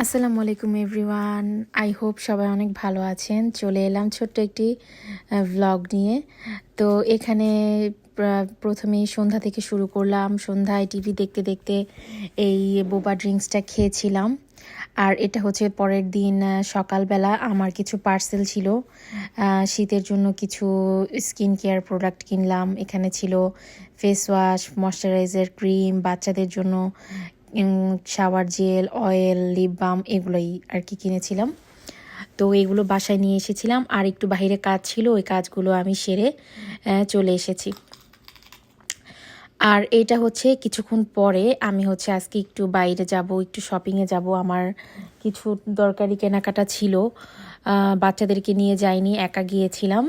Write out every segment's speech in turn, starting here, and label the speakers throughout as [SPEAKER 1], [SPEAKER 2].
[SPEAKER 1] আসসালামু আলাইকুম everyone I hope সবাই অনেক ভালো আছেন। চলে এলাম ছোট্ট একটি ভ্লগ নিয়ে। তো এখানে প্রা- প্রথমেই সন্ধ্যা থেকে শুরু করলাম। সন্ধ্যায় টিভি দেখতে দেখতে এই বোবা ড্রিঙ্কসটা খেয়েছিলাম। আর এটা হচ্ছে পরের দিন সকালবেলা। আমার কিছু পার্সেল ছিল। শীতের জন্য কিছু স্কিন কেয়ার প্রোডাক্ট কিনলাম। এখানে ছিল ফেস ওয়াশ ময়শ্চারাইজার ক্রিম বাচ্চাদের জন্য shower gel oil lip balm এগুলোই আর কি কিনেছিলাম। তো এগুলো বাসায় নিয়ে এসেছিলাম। আর একটু বাইরে কাজ ছিল, ওই কাজগুলো আমি সেরে চলে এসেছি। আর এটা হচ্ছে কিছুক্ষণ পরে আমি হচ্ছে আজকে একটু বাইরে যাব, একটু শপিংয়ে যাব। আমার কিছু দরকারি কেনাকাটা ছিল বাচ্চাদেরকে নিয়ে যাইনি, একা গিয়েছিলাম।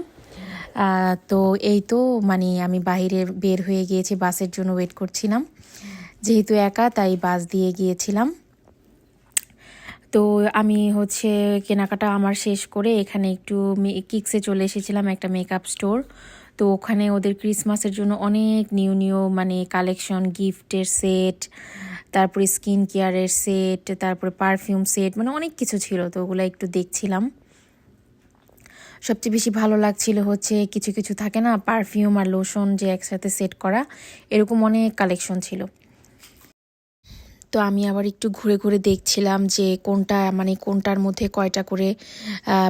[SPEAKER 1] তো এই তো মানে আমি বাইরে বের হয়ে গিয়েছি, বাসের জন্য ওয়েট করছিলাম। যেহেতু একা, তাই বাস দিয়ে গিয়েছিলাম। তো আমি হচ্ছে কেনাকাটা আমার শেষ করে এখানে একটু কিক্সে চলে এসেছিলাম একটা মেকআপ স্টোর। তো ওখানে ওদের ক্রিসমাসের জন্য অনেক নিউ নিউ মানে কালেকশন, গিফটের সেট, তারপরে স্কিন কেয়ারের সেট, তারপরে পারফিউম সেট মানে অনেক কিছু ছিল, তো ওগুলো একটু দেখছিলাম। সবচেয়ে বেশি ভালো লাগছিল হচ্ছে কিছু কিছু থাকে না, পারফিউম আর লোশন যে একসাথে সেট করা, এরকম অনেক কালেকশন ছিল। তো আমি আবার একটু ঘুরে ঘুরে দেখছিলাম যে কোনটা মানে কোনটার মধ্যে কয়টা করে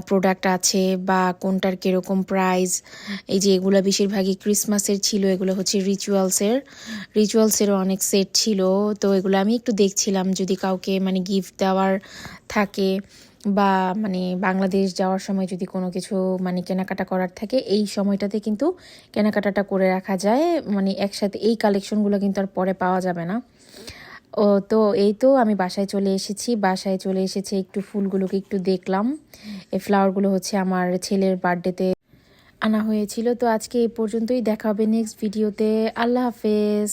[SPEAKER 1] প্রোডাক্ট আছে বা কোনটার কীরকম প্রাইস এই যে এগুলো বেশিরভাগই ক্রিসমাসের ছিল, এগুলো হচ্ছে রিচুয়ালসের রিচুয়ালসেরও অনেক সেট ছিল, তো এগুলো আমি একটু দেখছিলাম। যদি কাউকে মানে গিফট দেওয়ার থাকে বা মানে বাংলাদেশ যাওয়ার সময় যদি কোনো কিছু মানে কেনাকাটা করার থাকে, এই সময়টাতে কিন্তু কেনাকাটাটা করে রাখা যায়। মানে একসাথে এই কালেকশনগুলো কিন্তু আর পরে পাওয়া যাবে না। ও, তো এই তো আমি বাসায় চলে এসেছি। বাসায় চলে এসেছি একটু ফুলগুলোকে একটু দেখলাম। এই ফ্লাওয়ারগুলো হচ্ছে আমার ছেলের বার্থডেতে আনা হয়েছিল। তো আজকে এই পর্যন্তই। দেখা হবে নেক্সট ভিডিওতে আল্লাহ হাফেজ।